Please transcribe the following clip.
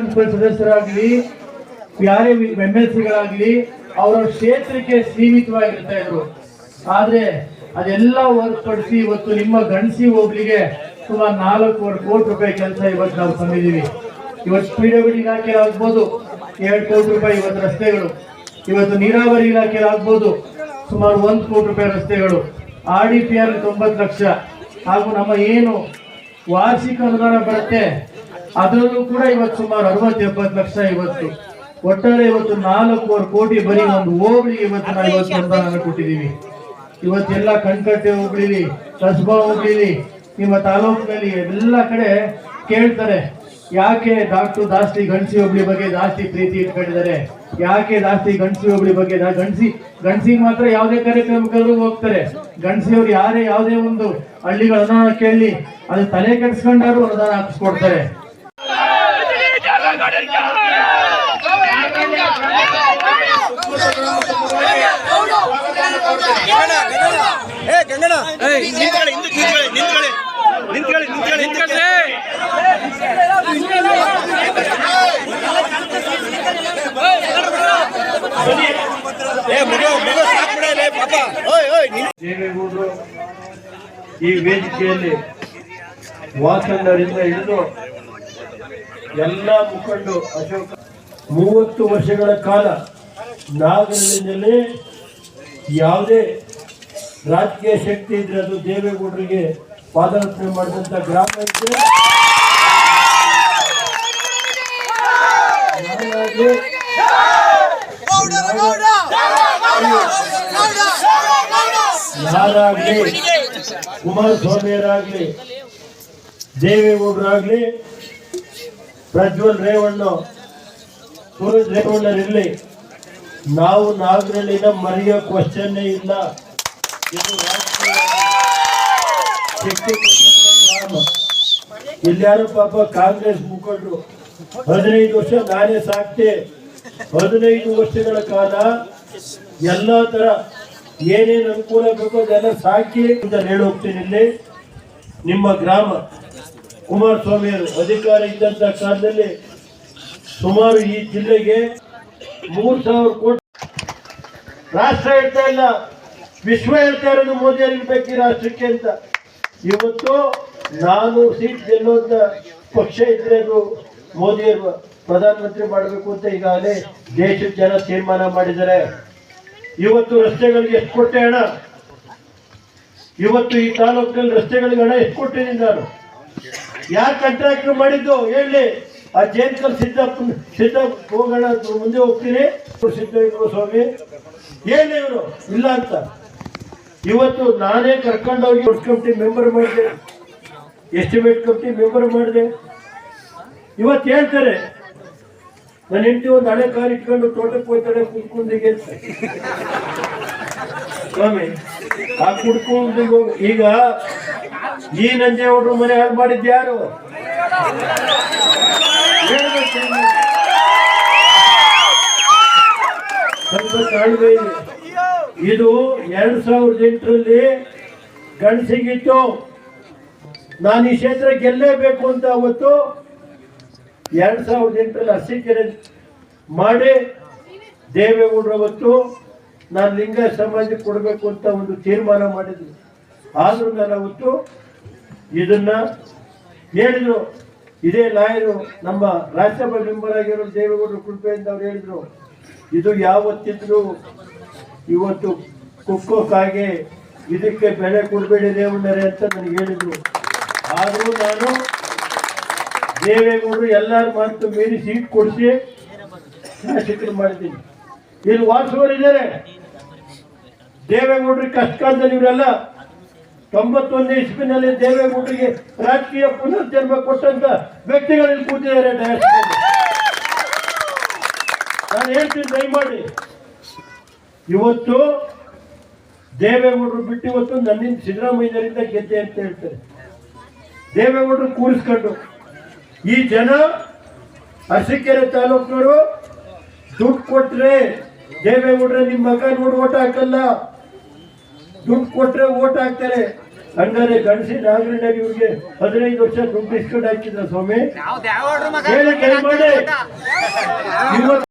Municipal ಸದಸ್ಯರಾಗಲಿ, ಯಾರೇ M L ಸಿಗಳಾಗಲಿ ಅವರ ಕ್ಷೇತ್ರಕ್ಕೆ ಸೀಮಿತವಾಗಿರ್ತಾ ಇದ್ರು. ಆದ್ರೆ ಅದೆಲ್ಲ ಹೊರತುಪಡಿಸಿ ಇವತ್ತು ನಿಮ್ಮ ಗಣಸಿ ಹೋಗ್ಲಿಗೆ ಸುಮಾರು ನಾಲ್ಕೂವರೆ ಕೋಟಿ ರೂಪಾಯಿ ಕೆಲಸ ಇವತ್ತು ನಾವು ತಂದಿದ್ದೀವಿ. ಇವತ್ತು ಪಿ ಇಲಾಖೆ ಆಗ್ಬೋದು, ಎರಡು ಕೋಟಿ ರೂಪಾಯಿ ಇವತ್ತು ರಸ್ತೆಗಳು. ಇವತ್ತು ನೀರಾವರಿ ಇಲಾಖೆ ಆಗ್ಬೋದು, ಸುಮಾರು ಒಂದು ಕೋಟಿ ರೂಪಾಯಿ ರಸ್ತೆಗಳು. ಆರ್ ಡಿ ಪಿ ಆರ್ ತೊಂಬತ್ತು ಲಕ್ಷ. ಹಾಗೂ ನಮ್ಮ ಏನು ವಾರ್ಷಿಕ ಅನುದಾನ ಬರುತ್ತೆ ಅದರಲ್ಲೂ ಕೂಡ ಇವತ್ತು ಸುಮಾರು ಅರವತ್ತು ಎಪ್ಪತ್ತು ಲಕ್ಷ ಇವತ್ತು. ಒಟ್ಟಾರೆ ಇವತ್ತು ನಾಲ್ಕೂವರೆ ಕೋಟಿ ಬರೀ ಒಂದು ಹೋಬಳಿಗೆ ಇವತ್ತು ನಾವು ಇವತ್ತು ಅನುದಾನ ಕೊಟ್ಟಿದ್ದೀವಿ. ಇವತ್ತೆಲ್ಲ ಕಣ್ಕಟ್ಟೆ ಹೋಗ್ಲಿಲಿ ಕಸ್ಬಾ ಹೋಗ್ಲಿಲಿ ನಿಮ್ಮ ತಾಲೂಕಿನಲ್ಲಿ ಎಲ್ಲ ಕಡೆ ಕೇಳ್ತಾರೆ ಯಾಕೆ ಡಾಕ್ಟರ್ ಜಾಸ್ತಿ ಗಣಸಿ ಹೋಗ್ಲಿ ಬಗ್ಗೆ ಜಾಸ್ತಿ ಪ್ರೀತಿ ಇಟ್ಕೊಂಡಿದ್ದಾರೆ? ಯಾಕೆ ಜಾಸ್ತಿ ಗಣಸಿ ಹೋಗ್ಲಿ ಬಗ್ಗೆ ಗಣಸಿ ಗಣಸಿಗೆ ಮಾತ್ರ ಯಾವುದೇ ಕಾರ್ಯಕ್ರಮಕ್ಕೂ ಹೋಗ್ತಾರೆ. ಗಣಸಿಯವ್ರು ಯಾರೇ ಯಾವುದೇ ಒಂದು ಹಳ್ಳಿಗಳ ಅನುದಾನ ಕೇಳಿ ಅದು ತಲೆ ಕೆಡಿಸ್ಕೊಂಡಾರು ಅನುದಾನ ಹಾಕಿಸ್ಕೊಡ್ತಾರೆ. ಏ ಗಂಗಣ್ಣ ನಿಂತ್ಕೊಳ್ಳಿ ಸಾಕ್ ಓಯ್ ಓಯ್ ದೇವೇಗೌಡರು ಈ ವೇದಿಕೆಯಲ್ಲಿ ವಾಸಂಡರಿಂದ ಹಿಡಿದು ಎಲ್ಲ ಮುಖಂಡು ಅಶೋಕ. ಮೂವತ್ತು ವರ್ಷಗಳ ಕಾಲ ನಾಗರಳ್ಳಿನಲ್ಲಿ ಯಾವುದೇ ರಾಜಕೀಯ ಶಕ್ತಿ ಇದ್ರೆ ಅದು ದೇವೇಗೌಡರಿಗೆ ಪಾದರತ್ನೆ ಮಾಡಿದಂಥ ಗ್ರಾಮ ಇದೆ ಯಾರಾಗ್ಲಿ ಕುಮಾರಸ್ವಾಮಿಯರಾಗ್ಲಿ, ದೇವೇಗೌಡರಾಗ್ಲಿ ಪ್ರಜ್ವಲ್ ರೇವಣ್ಣ, ಸೂರಜ್ ರೇವಣ್ಣರಿರಲಿ. ನಾವು ನಾಗರಳ್ಳಿನ ಮರೆಯೋ ಕ್ವಶನ್ನೇ ಇಲ್ಲ. ಇದು ಇಲ್ಲಾರು ಪಾಪ ಕಾಂಗ್ರೆಸ್ ಮುಖಂಡರು? ಹದಿನೈದು ವರ್ಷ ನಾನೇ ಸಾಕ್ತೆ. ಹದಿನೈದು ವರ್ಷಗಳ ಕಾಲ ಎಲ್ಲ ತರ ಏನೇನು ಅನುಕೂಲ ಬೇಕೋ ಅದೆಲ್ಲ ಸಾಕಿ ಅಂತ ಹೇಳಿ ಹೋಗ್ತೀನಿ ಇಲ್ಲಿ. ನಿಮ್ಮ ಗ್ರಾಮ. ಕುಮಾರಸ್ವಾಮಿಯವರು ಅಧಿಕಾರ ಇದ್ದಂತ ಕಾಲದಲ್ಲಿ ಸುಮಾರು ಈ ಜಿಲ್ಲೆಗೆ ಮೂರ್ ಸಾವಿರ ಕೋಟಿ ರಾಷ್ಟ್ರ ಹೇಳ್ತಾ ಇಲ್ಲ. ವಿಶ್ವ ಹೇಳ್ತಾ ಇರೋದು ಮೋದಿ ಇರ್ಬೇಕು ರಾಷ್ಟ್ರಕ್ಕೆ ಅಂತ. ಇವತ್ತು ನಾನು ಸೀಟ್ ಗೆಲ್ಲುವಂತ ಪಕ್ಷ ಇದ್ರೆ ಅದು ಮೋದಿಯವರು ಪ್ರಧಾನಮಂತ್ರಿ ಮಾಡಬೇಕು ಅಂತ ಈಗಾಗಲೇ ದೇಶದ ಜನ ತೀರ್ಮಾನ ಮಾಡಿದ್ದಾರೆ. ಇವತ್ತು ರಸ್ತೆಗಳಿಗೆ ಎಷ್ಟು ಕೊಟ್ಟೆ ಹಣ? ಇವತ್ತು ಈ ತಾಲೂಕಿನಲ್ಲಿ ರಸ್ತೆಗಳಿಗೆ ಹಣ ಎಷ್ಟು ಕೊಟ್ಟಿದ್ದೀನಿ ನಾನು? ಯಾರು ಕಂಟ್ರಾಕ್ಟ್ ಮಾಡಿದ್ದು ಹೇಳಿ. ಆ ಜೇನ್ಕಲ್ ಸಿದ್ದಪ್ಪ ಸಿದ್ದಪ್ಪ ಹೋಗೋಣ ಮುಂದೆ ಹೋಗ್ತೀನಿ. ಸಿದ್ದಯ್ಯ ಸ್ವಾಮಿ. ಏನು ಇವರು? ಇಲ್ಲ ಅಂತ. ಇವತ್ತು ನಾನೇ ಕರ್ಕೊಂಡೋಗಿ ಕಮಿಟಿ ಮೆಂಬರ್ ಮಾಡಿದೆ. ಎಸ್ಟಿಮೇಟ್ ಕಮಿಟಿ ಮೆಂಬರ್ ಮಾಡಿದೆ. ಇವತ್ತು ಹೇಳ್ತಾರೆ, ನನ್ನ ಹೆಂಡತಿ ಒಂದು ಹಳೆ ಕಾರ್ ಇಟ್ಕೊಂಡು ತೋಟಕ್ಕೆ ಹೋಗ್ತಾಳೆ ಕುಡ್ಕೊಂಡಿಗೆ ಸ್ವಾಮಿ, ಆ ಕುಡ್ಕೊಂಡು ಹೋಗು. ಈಗ ಈ ನಂಜೇಗೌಡರು ಮನೆ ಹಾಳು ಮಾಡಿದ್ದು ಯಾರು ಹೇಳ್ಬೇಕು ನೀವು. ಸ್ವಲ್ಪ ತಾಳ್ಮೆ ಇದೆ. ಎರಡ್ ಸಾವಿರದ ಎಂಟರಲ್ಲಿ ಗಣಸಿಗಿತ್ತು ನಾನು ಈ ಕ್ಷೇತ್ರ ಗೆಲ್ಲೇಬೇಕು ಅಂತ ಅವತ್ತು ಎರಡ್ ಸಾವಿರದ ಎಂಟರಲ್ಲಿ ಅರಸೀಕೆರೆ ಮಾಡಿ ದೇವೇಗೌಡರು ಅವತ್ತು ನಾನು ಲಿಂಗ ಸಮಾಜಕ್ಕೆ ಕೊಡಬೇಕು ಅಂತ ಒಂದು ತೀರ್ಮಾನ ಮಾಡಿದ್ರು ಆದ್ರೂ ನಾನು ಅವತ್ತು ಇದನ್ನ ಹೇಳಿದ್ರು. ಇದೇ ಲಾಯರು ನಮ್ಮ ರಾಜ್ಯಸಭಾ ಮೆಂಬರ್ ಆಗಿರೋ ದೇವೇಗೌಡರು ಅಂತ ಅವ್ರು ಹೇಳಿದ್ರು. ಇದು ಯಾವತ್ತಿದ್ರು ಇವತ್ತು ಕುಕ್ಕೋಕ್ಕಾಗಿ ಇದಕ್ಕೆ ಬೆಲೆ ಕೊಡಬೇಡಿ ರೇವಣ್ಣರೇ ಅಂತ ನನಗೆ ಹೇಳಿದ್ರು. ಆದರೂ ನಾನು ದೇವೇಗೌಡರು ಎಲ್ಲರ ಮಾತು ಮೀರಿ ಸೀಟ್ ಕೊಡಿಸಿ ಶಾಸಕರು ಮಾಡಿದ್ದೀನಿ. ಇಲ್ಲಿ ವಾಸುವರು ಇದ್ದಾರೆ. ದೇವೇಗೌಡರು ಕಷ್ಟ ಕಾಲದಲ್ಲಿ ಇವರೆಲ್ಲ ತೊಂಬತ್ತೊಂದು ಇಸ್ವಿನಲ್ಲಿ ದೇವೇಗೌಡರಿಗೆ ರಾಜಕೀಯ ಪುನರ್ಜನ್ಮ ಕೊಟ್ಟಂತ ವ್ಯಕ್ತಿಗಳಲ್ಲಿ ಕೂತಿದ್ದಾರೆ. ನಾನು ಹೇಳ್ತೀನಿ, ದಯಮಾಡಿ. ಇವತ್ತು ದೇವೇಗೌಡರು ಬಿಟ್ಟು ಇವತ್ತು ನನ್ನಿಂದ ಸಿದ್ದರಾಮಯ್ಯರಿಂದ ಗೆದ್ದೆ ಅಂತ ಹೇಳ್ತಾರೆ. ದೇವೇಗೌಡರು ಕೂರಿಸ್ಕೊಂಡು, ಈ ಜನ ಅರಸೀಕೆರೆ ತಾಲೂಕಿನವರು ದುಡ್ಡು ಕೊಟ್ರೆ ದೇವೇಗೌಡ್ರೆ ನಿಮ್ಮ ಮಗ ನೋಡಿ ಓಟ್ ಹಾಕಲ್ಲ. ದುಡ್ಡು ಕೊಟ್ರೆ ಓಟ್ ಹಾಕ್ತಾರೆ. ಹಂಗಾರೆ ಗಣಸಿ ನಾಗರಣ್ಣ ಇವ್ರಿಗೆ ಹದಿನೈದು ವರ್ಷ ದುಡ್ಡು ಇಸ್ಕೊಂಡು ಹಾಕಿದ್ರ ಸ್ವಾಮಿ? ಹೇಳಿ